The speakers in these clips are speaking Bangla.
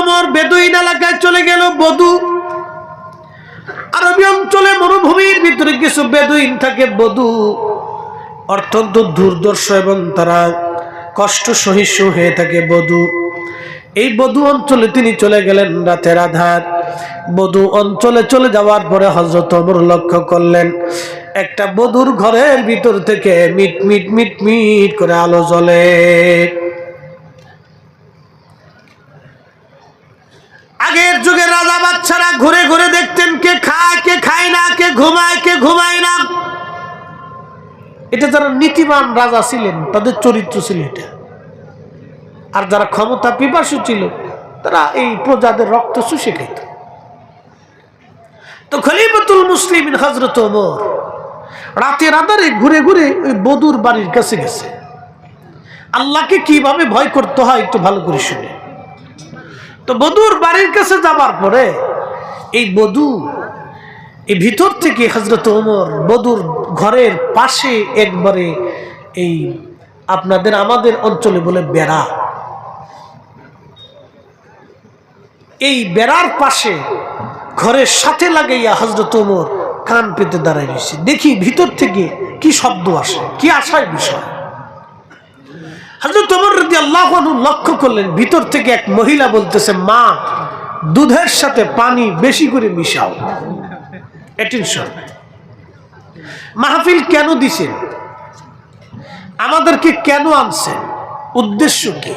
ওমর বেদুইন এলাকায় চলে গেল বধু। আরবি অঞ্চলে মরুভূমির ভিতরে কিছু বেদুইন থাকে বধু। অত্যন্ত দুর্দর্শ এবং তারা কষ্ট সহিষ্ণু হয়ে থাকে বধু। এই বধু অঞ্চলে তিনি চলে গেলেন রাতের আধার। বধু অঞ্চলে চলে যাওয়ার পরে হজরত অমর লক্ষ্য করলেন, একটা বধুর ঘরের ভিতর থেকে মিট মিট মিট মিট করে আলো জ্বলে। আগের যুগে রাজা বাচ্চারা ঘুরে ঘুরে দেখতেন কে খায় কে খায় না, কে ঘুমায় কে ঘুমায় না। এটা যারা নীতিবান রাজা ছিলেন, তাদের চরিত্র ছিল এটা। আর যারা ক্ষমতা পিপাসু ছিল, তারা এই প্রজাদের রক্ত শুষে খেত। তো খলিফাতুল মুসলিম হজরত ওমর রাতের আধারে ঘুরে ঘুরে ওই বধুর বাড়ির কাছে গেছে। আল্লাহকে কীভাবে ভয় করতে হয় একটু ভালো করে শুনে। তো বধুর বাড়ির কাছে যাবার পরে এই বধু এই ভিতর থেকে হজরত ওমর বধুর ঘরের পাশে একবারে এই আপনাদের আমাদের অঞ্চলে বলে বেড়া। এই বেড়ার পাশে ঘরের সাথে লাগাইয়া হজরত ওমর কান পেতে দাঁড়াই রয়েছে। দেখি ভিতর থেকে কি শব্দ আসে, কি আসার বিষয়? হজরত ওমর রদি আল্লাহ লক্ষ্য করলেন, ভিতর থেকে এক মহিলা বলতেছে, মা, দুধের সাথে পানি বেশি করে মিশাও। অ্যাটেনশন মাহফিল কেন দিছেন? আমাদেরকে কেন আনছেন? উদ্দেশ্য কি?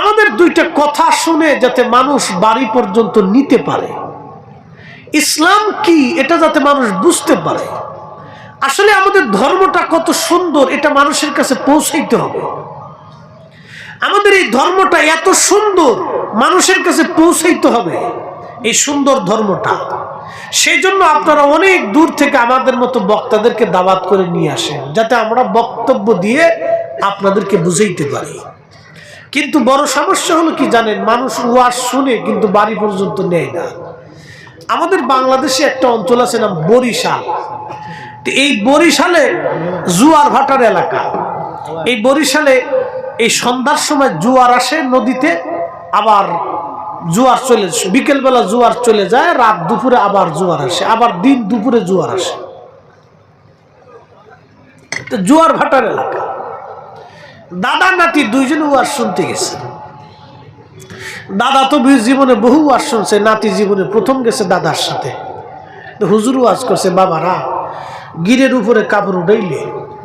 আমাদের দুইটা কথা শুনে যাতে মানুষ বাড়ি পর্যন্ত নিতে পারে। ইসলাম কি? এটা যাতে মানুষ বুঝতে পারে। আসলে আমাদের ধর্মটা কত সুন্দর, এটা মানুষের কাছে পৌঁছাইতে হবে। আমাদের এই ধর্মটা এত সুন্দর, মানুষের কাছে পৌঁছাইতে হবে। এই সুন্দর ধর্মটা। সেই জন্য আপনারা অনেক দূর থেকে আমাদের মতো বক্তাদেরকে দাওয়াত করে নিয়ে আসেন, যাতে আমরা বক্তব্য দিয়ে আপনাদেরকে বুঝাইতে পারি। কিন্তু বড় সমস্যা হলো কি জানেন, মানুষ ওয়াজ শুনে কিন্তু বাড়ি পর্যন্ত নেয় না। আমাদের বাংলাদেশে একটা অঞ্চল আছে নাম বরিশাল। এই বরিশালে জুয়ার ভাটার এলাকা। এই বরিশালে এই সন্ধ্যার সময় জোয়ার আসে নদীতে, আবার জোয়ার চলে বিকেলবেলা জোয়ার চলে যায়, রাত দুপুরে আবার জোয়ার আসে, আবার দিন দুপুরে জোয়ার আসে। তো জোয়ার ভাটার এলাকা। দাদা নাতি দুইজনে ওয়াজ শুনতে গেছে। দাদা তো জীবনে বহু ওয়াজ শুনছে, নাতি জীবনে প্রথম গেছে দাদার সাথে। হুজুর ওয়াজ করছে, বাবারা, গিরের উপরে কাপড় উঠাইলে,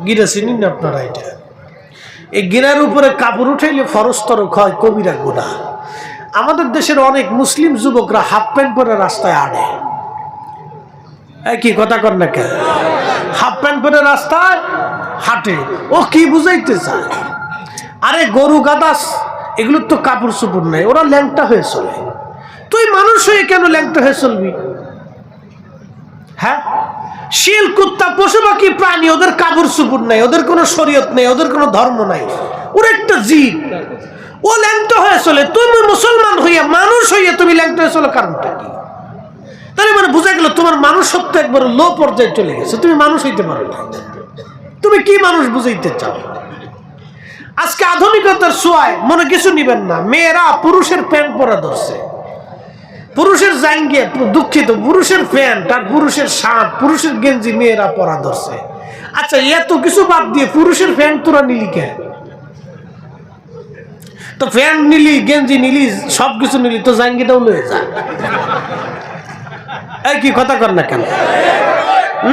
গিরে চিনি না আপনারা এটা? এই গিরের উপরে কাপড় উঠাইলে ফরস্তর হয় কবিরা গুণা। আমাদের দেশের অনেক মুসলিম যুবকরা হাফ প্যান্ট পরে রাস্তায় এই কি কথা কর না কেন হাফ প্যান্ট পরে রাস্তায় হাঁটে। ও কি বুঝাইতে চায়? আরে গরু, গাদাস, এগুলোর তো কাপড় চোপড় নেই, ওরা ল্যাংটা হয়ে চলে। তুই মানুষ হয়ে কেন ল্যাংটা হয়ে চলবি? হ্যাঁ? শিল, কুত্তা, পশু পাখি, প্রাণী, ওদের কাপড় চুপুর নাই, ওদের কোনো শরীয়ত নেই, ওদের কোনো ধর্ম নাই। ওর একটা জীব ও ল্যাংটা হয়ে চলে, তুমি মুসলমান হইয়া মানুষ হইয়া তুমি ল্যাংটা হয়ে চলো, কারণটা কি? তাহলে মানে বোঝা গেল তোমার মানুষত্ব একবার লো পর্যায়ে চলে গেছে, তুমি মানুষ হইতে পারো না। তুমি কি মানুষ বুঝাইতে চাও? আজকে আধুনিকতার সোয়ায় মনে কিছু নিবেন না, মেয়েরা পুরুষের প্যান্ট পরা ধরছে। পুরুষের জাঙ্গে দুঃখিত, পুরুষের প্যান্ট আর পুরুষের শার্ট, পুরুষের গেঞ্জি মেয়েরা পরা ধরছে। আচ্ছা এত কিছু বাদ দিয়ে পুরুষের প্যান্ট তোরা নিলি কেন তো প্যান্ট নিলি, গেঞ্জি নিলি সব কিছু নিলি, তো জাঙ্গিটাও লয়ে যা। এই কি কথা কর না কেন?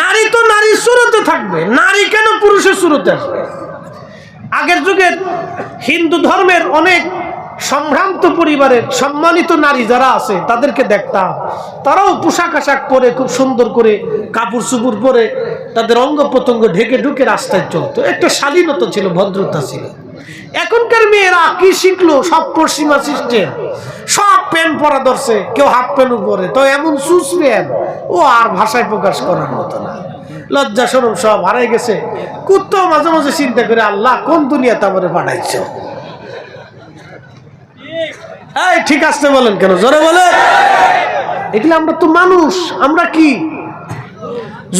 নারী তো নারী সুরতে থাকবে, নারী কেন পুরুষের সুরতে আসবে? আগের যুগের হিন্দু ধর্মের অনেক সম্ভ্রান্ত পরিবারের সম্মানিত নারী যারা আছে, তাদেরকে দেখতাম। তারাও পোশাক আশাক পরে খুব সুন্দর করে কাপড় চুপুর পরে তাদের অঙ্গ প্রত্যঙ্গ ঢেকে ঢুকে রাস্তায় চলতো। একটা শালীনতা ছিল, ভদ্রতা ছিল। এখনকার মেয়েরা কি শিখলো? সব পশ্চিমা সিস্টেম সব প্যান্ট পরা ধরছে, কেউ হাফ প্যান্ট পরে তো এমন সুস প্যান্ট ও আর ভাষায় প্রকাশ করার মতো না। লজ্জা সব হারাই গেছে। কুত্তাও মাঝে মাঝে চিন্তা করে, আল্লাহ, কোন দুনিয়াতে আমাদের পাঠাইছ? এই, ঠিক আসতে বলেন কেন? জোরে বলে এগুলো আমরা তো মানুষ, আমরা কি?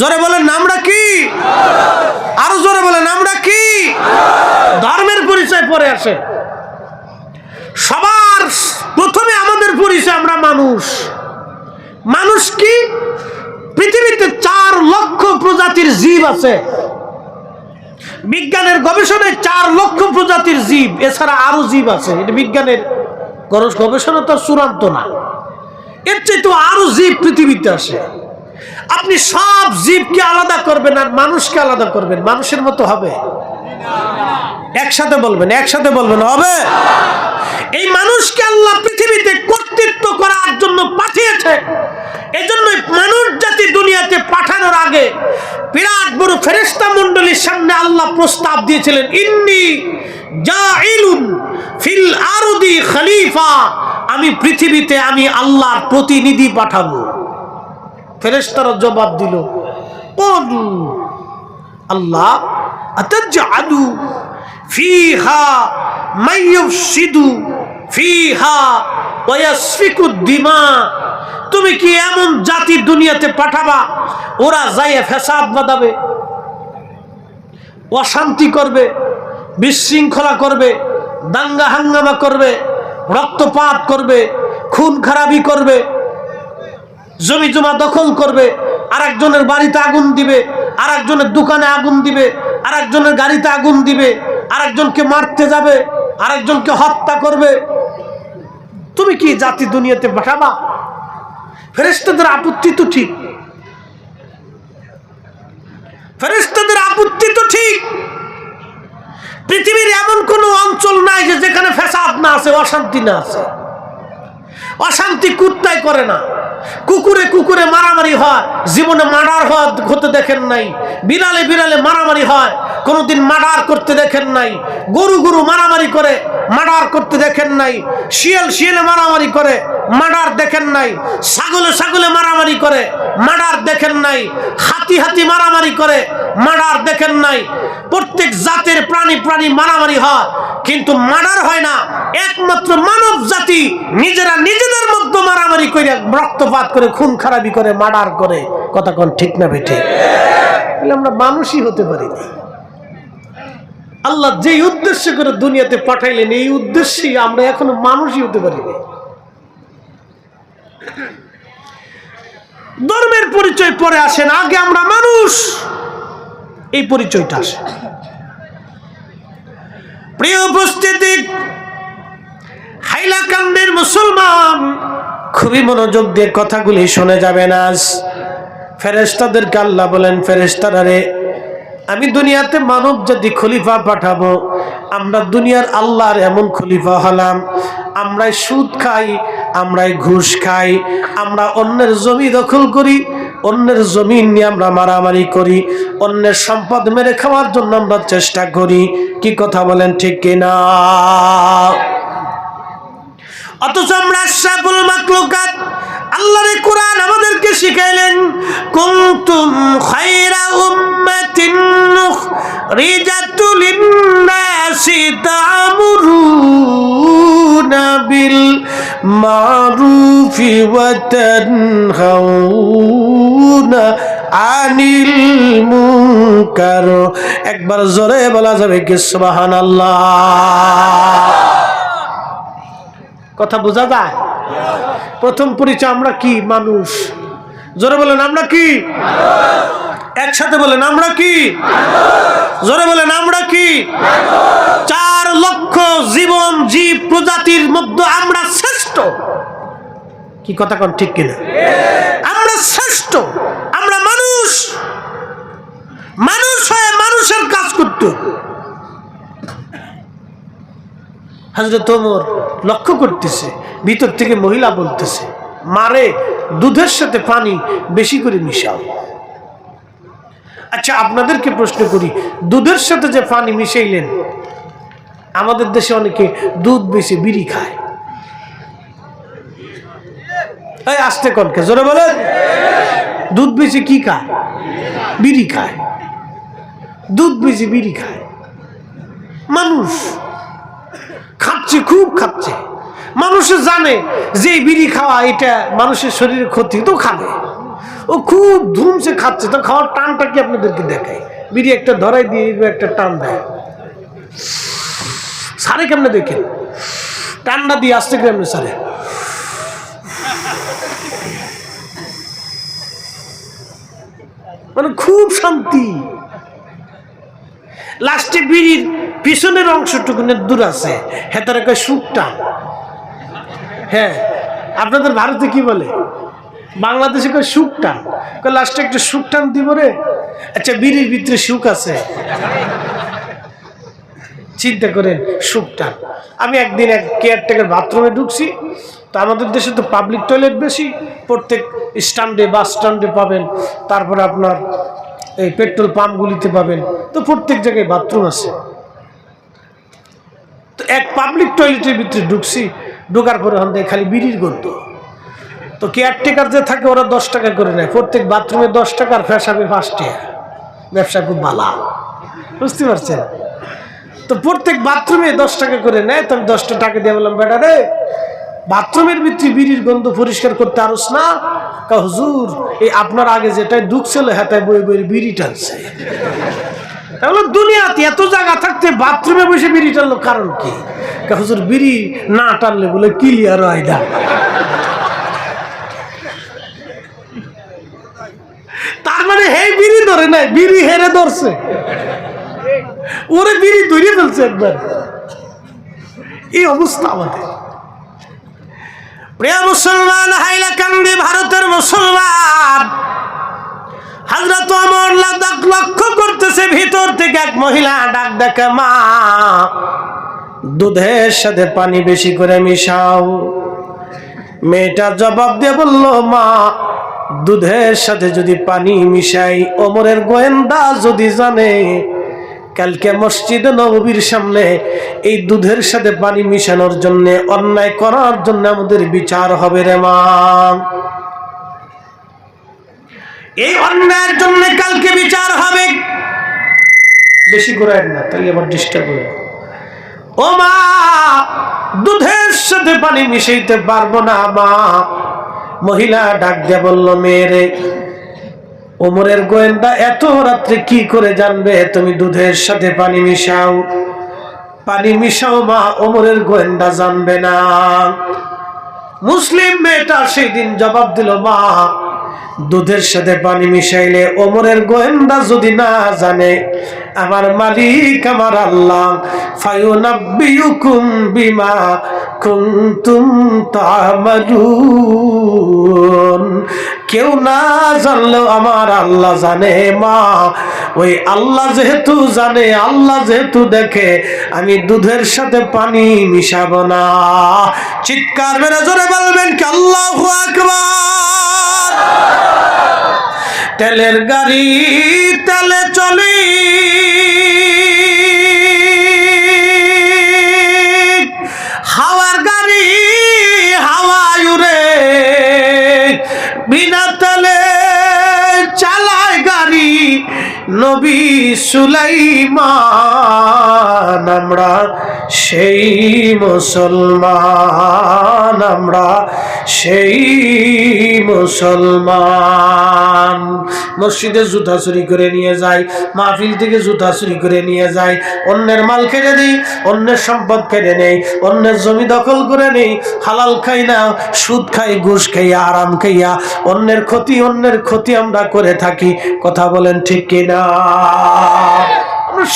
জোরে বলেন, আমরা কি? আরও জোরে বলেন, আমরা কি? ধর্মের পরিচয় পরে আসে। সবার প্রথমে আমাদের পরিচয় আমরা মানুষ। মানুষ কি? পৃথিবীতে চার লক্ষ প্রজাতির জীব আছে। বিজ্ঞানের গবেষণায় চার লক্ষ প্রজাতির জীব, এছাড়া আরও জীব আছে। এটা বিজ্ঞানের গবেষণা তো চূড়ান্ত না। এর চেয়ে তো আরও জীব পৃথিবীতে আসে। আপনি সব জীবকে আলাদা করবেন আর মানুষকে আলাদা করবেন। মানুষের মতো হবে। একসাথে বলবেন একসাথে বলবেন, হবে। এই মানুষকে আল্লাহ পৃথিবীতে কর্তৃত্ব করার জন্য পাঠিয়েছে। এই জন্যই মানুষ জাতি দুনিয়াতে পাঠানোর আগে বিরাট বড় ফেরেস্তা মন্ডলীর সামনে আল্লাহ প্রস্তাব দিয়েছিলেন, ইন্নি জাইলুন ফিল আরদি খলিফা, আমি পৃথিবীতে আমি আল্লাহর প্রতিনিধি পাঠাবো। ফেরেস্তারা জবাব দিল কোন আল্লাহ আতাজ্জালু ফিহা মাইয়ুফসিদু ফিহা ওয়াসফিকু দিমা। তুমি কি এমন জাতি দুনিয়াতে পাঠাবা, ওরা যাইয়ে ফেসাদ বাঁধাবে, অশান্তি করবে, বিশৃঙ্খলা করবে দাঙ্গা হাঙ্গামা করবে, রক্তপাত করবে, খুন খারাপি করবে, জমি জমা দখল করবে আর একজনের বাড়িতে আগুন দিবে আর একজনের দোকানে আগুন দিবে আর একজনের গাড়িতে আগুন দিবে আর একজনকে মারতে যাবে আর একজনকে হত্যা করবে। তুমি কি জাতি দুনিয়াতে পাঠাবা ফেরেস্তাদের আপত্তি তো ঠিক। ফেরেস্তাদের আপত্তি তো ঠিক। পৃথিবীর এমন কোনো অঞ্চল নাই যে যেখানে ফেসাদ না আছে, অশান্তি না আছে। অশান্তি কুত্তায় করে না। কুকুরে কুকুরে মারামারি হয়, জীবনে মার্ডার হতে দেখেন নাই। বিড়ালে বিড়ালে মারামারি হয় কোনোদিন মার্ডার করতে দেখেন নাই। গরু গরু মারামারি করে মার্ডার করতে দেখেন নাই। শিয়াল শিয়ালে মারামারি করে মার্ডার দেখেন নাই। ছাগলে ছাগলে মারামারি করে মার্ডার দেখেন নাই। হাতি হাতি মারামারি করে মার্ডার দেখেন নাই। প্রত্যেক জাতের প্রাণী প্রাণী মারামারি হয়, কিন্তু মার্ডার হয় না। একমাত্র মানব জাতি নিজেরা নিজেদের মধ্যে মারামারি করে, রক্তপাত করে, খুন খারাপি করে, মার্ডার করে। কথা কোন ঠিক না বেঠে? আমরা মানুষই হতে পারি আল্লাহ যেই উদ্দেশ্য করে দুনিয়াতে পাঠাইলেন, এই উদ্দেশ্যেই আমরা এখনও মানুষই হতে পারিনি। ধর্মের পরিচয় পরে আসেন, আগে আমরা মানুষ। এই পরিচয়টা আসে। প্রিয় উপস্থিতি, হাইলাকান্দের মুসলমান, খুবই মনোযোগ দিয়ে কথাগুলি শুনে যাবেন আজ। ফেরেস্তাদেরকে আল্লাহ বলেন ফেরেস্তারা রে আমি দুনিয়াতে মানব জাতি খলিফা পাঠাবো, আমরা দুনিয়ার আল্লাহর এমন খলিফা হলাম, আমরাই সুদ খাই, আমরাই ঘুষ খাই, আমরা অন্যের জমি দখল করি, অন্যের জমি নিয়ে আমরা মারামারি করি, অন্যের সম্পদ মেরে খাওয়ার জন্য আমরা চেষ্টা করি, কি কথা বলেন ঠিক কিনা? অথচ আমরা আশরাফুল মাকলুকাত আল্লাহর কোরআন আমাদেরকে শিখাইলেন তানহাউনা আনিল একবার জোরে বলা যাবে কি, সুবহানাল্লাহ? কথা বোঝা যায়? প্রথম পরিচয় আমরা কি? মানুষ। জোরে বলেন, আমরা কি? একসাথে বলেন, আমরা কি? জোরে বলেন, আমরা কি? চার লক্ষ জীবন জীব প্রজাতির মধ্যে আমরা শ্রেষ্ঠ। কি কথা কোন, ঠিক কিনা? আমরা শ্রেষ্ঠ, আমরা মানুষ। মানুষ হয়ে মানুষের কাজ করতে হবে। হাজরত ওমর লক্ষ্য করতেছে, ভিতর থেকে মহিলা বলতেছে, মারে, দুধের সাথে পানি বেশি করে মিশাও। আচ্ছা আপনাদেরকে প্রশ্ন করি, দুধের সাথে যে পানি মিশাইলেন, আমাদের দেশে অনেকে দুধ বেশি বিড়ি খায়। এই আসতে কনকে জোরে বলেন। দুধ বেশি কি খায়? বিড়ি খায়। দুধ বেশি বিড়ি খায়। মানুষ। খাচ্ছে, খুব খাচ্ছে। মানুষে জানে যে বিড়ি খাওয়া, এটা মানুষের শরীরে ক্ষতি, তো খাবে। ও খুব ধুমসে খাচ্ছে, তো খাওয়ার টানটা কি আপনাদেরকে দেখায় বিড়ি একটা ধরাই দিয়ে একটা টান দেয়। সারে কেমনে দেখেন? টান্ডা দিয়ে আসতে কেমনে সারে? মানে খুব শান্তি। লাস্টে বিড়ির পিছনের অংশটুকু দূর আছে। হেতারে কয় সুকটান হ্যাঁ আপনাদের ভারতে কি বলে? বাংলাদেশে কয় সুকটান কয় লাস্টে একটা সুকটান দিব রে। আচ্ছা বিড়ির ভিতরে সুখ আছে। চিন্তা করেন সুখটা আমি একদিন এক কেয়ারটেকার বাথরুমে ঢুকছি, তো আমাদের দেশে তো পাবলিক টয়লেট বেশি। প্রত্যেক স্ট্যান্ডে বাস স্ট্যান্ডে পাবেন। তারপরে আপনার এই পেট্রোল পাম্পগুলিতে পাবেন। তো প্রত্যেক জায়গায় বাথরুম আছে। তো এক পাবলিক টয়লেটের ভিতরে ঢুকছি, ঢোকার পরে হন খালি বিড়ির গন্ধ। তো কেয়ারটেকার যে থাকে, ওরা দশ টাকা করে নেয়। প্রত্যেক বাথরুমে দশ টাকার ফ্যাসাবে পাঁচ ব্যবসা খুব বালা বুঝতে পারছেন? তো প্রত্যেক বাথরুমে দশ টাকা করে নেয়। তো আমি দশটা টাকা দিয়ে বললাম, বেটা রে বাথরুমের ভিতরে বিড়ির গন্ধ পরিষ্কার করতে আরস না। হুজুর, এই আপনার আগে যেটাই দুঃখ ছিল হেতায় বই বই বিড়ি টানছে। তাহলে দুনিয়াতে এত জায়গা থাকতে বাথরুমে বসে বিড়ি টানলো কারণ কি? হুজুর, বিড়ি না টানলে বলে ক্লিয়ার না। তার মানে হে বিড়ি ধরে নাই, বিড়ি হেরে ধরছে। ওরে বিড়ি ধরে ফেলছে একবার। এই অবস্থা আমাদের। প্রিয় মুসলমান, হাইলাকান্দি ভারতের মুসলমান। হাজরত অমর লাদাক লক্ষ্য করতেছে, ভিতর থেকে এক মহিলা ডাক দেখে, মা, দুধের সাথে পানি বেশি করে মিশাও। মেয়েটা জবাব দিয়ে বলল, মা, দুধের সাথে যদি পানি মিশাই, অমরের গোয়েন্দা যদি জানে কালকে মসজিদ নবীর সামনে এই দুধের সাথে পানি মিশানোর জন্য, অন্যায় করার জন্য আমাদের বিচার হবে রে মা। এই অন্যায়ের জন্য কালকে বিচার হবে। বেশি করে না, তাহলে আবার ডিস্টার্ব হবে ও মা, দুধের সাথে পানি মিশাইতে পারব না মা। মহিলা ডাক দিয়ে বলল মেয়েরে ওমরের গোয়েন্দা এত রাত্রে কি করে জানবে? তুমি দুধের সাথে পানি মিশাও। পানি মিশাও মা, ওমরের গোয়েন্দা জানবে না। মুসলিম মেয়েটা সেই দিন জবাব দিল, মা, দুধের সাথে পানি মিশাইলে ওমরের গোয়েন্দা যদি না জানে, আমার মালিক, আমার আল্লাহ ফায়ুনাব্বিয়ুকুম বিমা কুনতুম তা'মালুন কেউ না জানলেও আমার আল্লাহ জানে, মা। ওই আল্লাহ যেহেতু জানে, আল্লাহ যেহেতু দেখে, আমি দুধের সাথে পানি মিশাবো না। চিৎকার মেরে জোরে বলবেন কি, আল্লাহ তেলের গাড়ি তেলে চলি। নবী সুলাইমান আমরা সেই মুসলমান আমরা সেই মুসলমান। মসজিদে জুতা চুরি করে নিয়ে যায়, মাহফিল থেকে জুতা চুরি করে নিয়ে যায়, অন্যের মাল কেড়ে নেই অন্যের সম্পদ কেড়ে নেই অন্যের জমি দখল করে নেই হালাল খাই না, সুদ খাই ঘুষ খাইয়া আরাম খাইয়া অন্যের ক্ষতি অন্যের ক্ষতি আমরা করে থাকি, কথা বলেন ঠিক কিনা?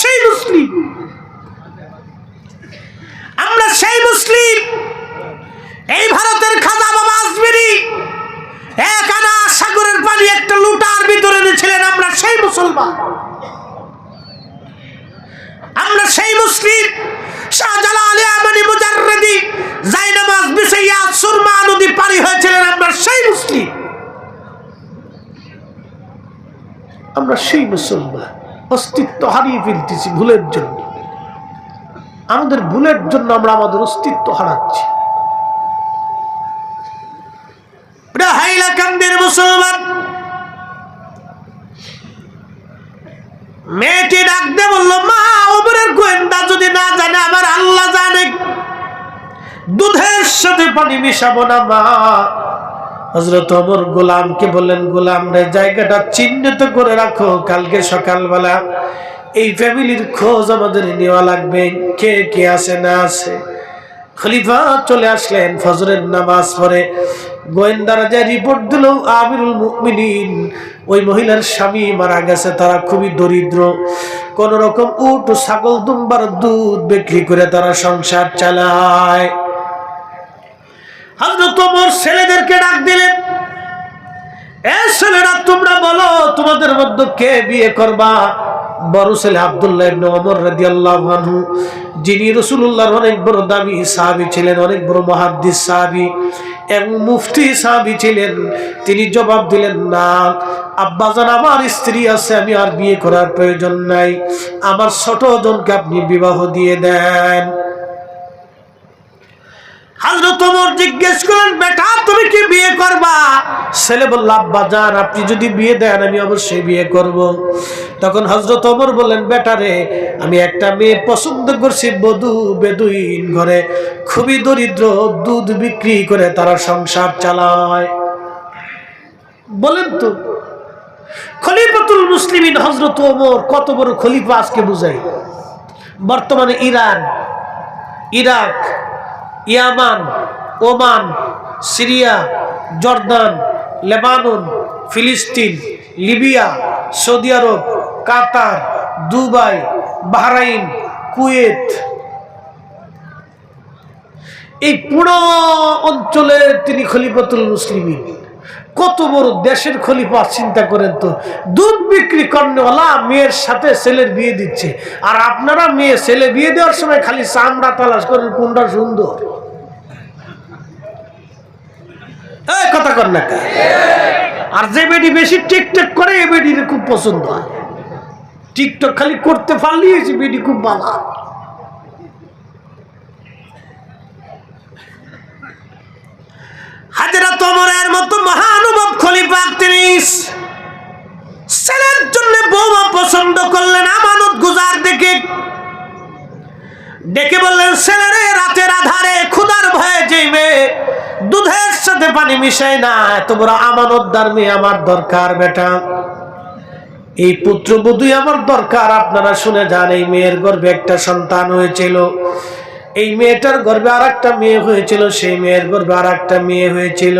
সেই মুসলিম। আমরা সেই মুসলিম। এই ভারতের খাজা বাবা আসবেরি এক আনা সাগরের পানি একটা লুটার ভিতরে ছিলেন আমরা সেই মুসলমান। আমরা সেই মুসলিম। আমরা সেই মুসলমান। অস্তিত্ব হারিয়ে ভুলের জন্য। আমাদের ভুলের জন্য আমরা আমাদের অস্তিত্ব হারাচ্ছি হাইলাকান্দির মুসলমান। মেয়েটি ডাকতে বলল, মা, ওমরের গোয়েন্দা যদি না জানে, আমার আল্লাহ জানে। দুধের সাথে পানি মিশাবো না, মা। হজরত অমর গোলামকে বললেন, গোলাম রে, জায়গাটা চিহ্নিত করে রাখো। কালকে সকালবেলা এই ফ্যামিলির খোঁজ আমাদের নেওয়া লাগবে। কে কে আছে না আছে খলিফা চলে আসলেন, ফজরের নামাজ পড়ে। গোয়েন্দারা যে রিপোর্ট দিল, আমিরুল মুমিনিন, ওই মহিলার স্বামী মারা গেছে, তারা খুবই দরিদ্র। কোন রকম উট ছাগল, দুম্বার দুধ বিক্রি করে তারা সংসার চালায়। হযরত ওমর ছেলেদেরকে ডাক দিলেন। এ ছেলেরা, তোমরা বলো, তোমাদের মধ্যে কে বিয়ে করবা? বড় ছেলে আব্দুল্লাহ ইবনে ওমর রাদিয়াল্লাহু যিনি রাসূলুল্লাহর অনেক বড় দামি সাহাবী ছিলেন, অনেক বড় মুহাদ্দিস সাহাবী এবং মুফতি সাহাবী ছিলেন। তিনি জবাব দিলেন, না আব্বাজান আমার স্ত্রী আছে, আমি আর বিয়ে করার প্রয়োজন নাই। আমার ছোট জনকে আপনি বিবাহ দিয়ে দেন। হাজরত ওমর জিজ্ঞেস করেন, বেটা, তুমি কি বিয়ে করবা? ছেলে বলল, আব্বা যান আপনি যদি বিয়ে দেন, আমি অবশ্যই বিয়ে করব। তখন হজরত ওমর বললেন, বেটা রে, আমি একটা মেয়ে পছন্দ করছি, বধু, বেদুইন ঘরে। খুবই দরিদ্র, দুধ বিক্রি করে তারা সংসার চালায়। বলেন তো, খলিফাতুল মুসলিমিন হজরত ওমর কত বড় খলিফা আজকে বুঝাই। বর্তমানে Iran, Iraq Yemen, Oman, Syria, Jordan, Lebanon, Palestine, Libya, Saudi Arabia, Qatar, Dubai, Bahrain, Kuwait. এই পুরো অঞ্চলের তিনি খলিফাতুল মুসলিমিন। কত বড় দেশের খলিফা চিন্তা করেন তো। দুধ বিক্রি করেনওয়ালা মেয়ের সাথে ছেলের বিয়ে দিচ্ছে। আর আপনারা মেয়ে, ছেলে বিয়ে দেওয়ার সময় খালি চামড়া তালাশ করেন, কোনটা সুন্দর। কথা কর না? আর যে বেডি বেশি টিকটক করে, এই বেডির খুব পছন্দ হয়। টিকটক খালি করতে পারলেই বেডি খুব ভালো ছেলের জন্য করলেন, আমানত গুজার ডেকে বললেন আধারে ভয়ে দুধের সাথে পানি মিশাই না এত বড় আমানতদার আমার দরকার, বেটা। এই পুত্রবধূই আমার দরকার, আপনারা শুনে যান, এই মেয়ের গর্ভে একটা সন্তান হয়েছিল। এই মেয়েটার গর্বে আর একটা মেয়ে হয়েছিল সেই মেয়ের গর্বে আর একটা মেয়ে হয়েছিল।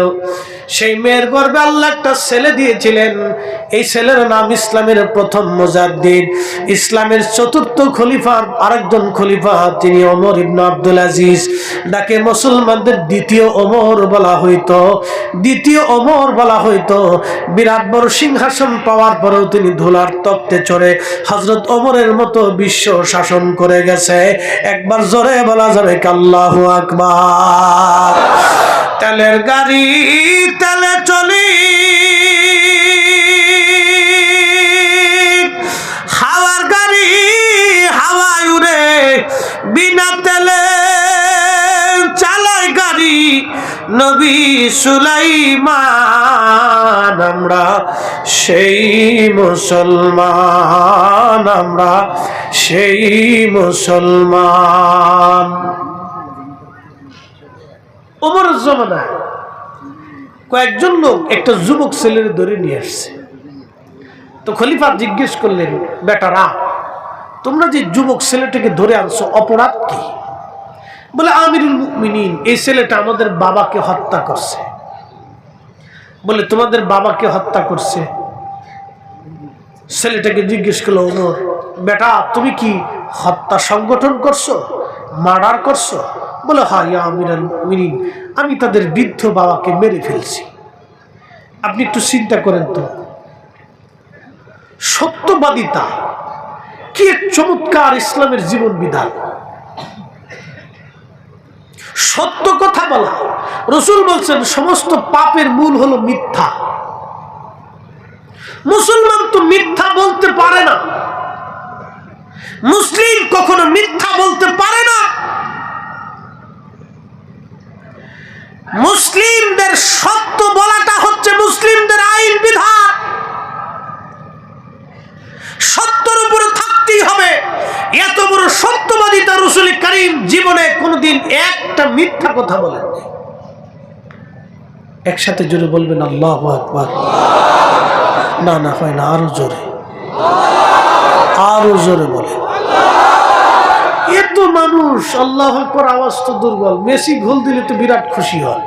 সেই মেয়ের গর্বে আল্লাহ একটা ছেলে দিয়েছিলেন। এই ছেলের নাম ইসলামের প্রথম মুজাদ্দিদ। ইসলামের চতুর্থ খলিফার আরেকজন খলিফা তিনি অমর ইবনে আব্দুল আজিজ। ডাকে মুসলমানদের দ্বিতীয় ওমর বলা হইতো। দ্বিতীয় ওমর বলা হইতো। বিরাট বড় সিংহাসন পাওয়ার পরেও তিনি ধুলার তপ্তে চড়ে হজরত অমরের মতো বিশ্ব শাসন করে গেছে। একবার জোরে বলা যাবে কাল্লাহু আকবার। তেলের গাড়ি তেলে চলি। হাওয়ার গাড়ি হাওয়ায় উড়ে, বিনা তেলে চালায় গাড়ি। নবী সুলাইমান, আমরা সেই মুসলমান, আমরা সেই মুসলমান। ওমর জমানায় কয়েকজন লোক একটা যুবক ছেলের ধরে নিয়ে আসছে। তো খলিফা জিজ্ঞেস করলেন, বেটারা, তোমরা যে যুবক ছেলেটাকে ধরে আনছো, অপরাধ কি? বলে, আমিরুল মুমিনিন, এই ছেলেটা আমাদের বাবাকে হত্যা করছে। বলে, তোমাদের বাবাকে হত্যা করছে? ছেলেটাকে জিজ্ঞেস করল, ওমর, বেটা, তুমি কি হত্যা সংগঠন করছ, মার্ডার করছ? বলে হ্যাঁ আমিরুল মুমিনিন, আমি তাদের বৃদ্ধ বাবাকে মেরে ফেলছি। আপনি একটু চিন্তা করেন তো। সত্যবাদিতা, কি এক চমৎকার ইসলামের জীবন বিধান। সত্য কথা বলা, রসুল বলছেন, সমস্ত পাপের মূল হলো মিথ্যা। মুসলমান তো মিথ্যা বলতে পারে না। মুসলিম কখনো মিথ্যা বলতে পারে না। মুসলিমদের সত্য বলাটা হচ্ছে মুসলিমদের আইন বিধান। সত্যর উপরে থাকতেই হবে। এত বড় সত্যবাদিতা রসুল করিম জীবনে কোনোদিন একটা মিথ্যা কথা বলেন একসাথে জোরে বলবেন, আল্লাহ না না, হয় না, আরও জোরে। আরও জোরে বলে এত মানুষ আল্লাহ আওয়াজ তো দুর্বল। মেসি গোল দিলে তো বিরাট খুশি হয়।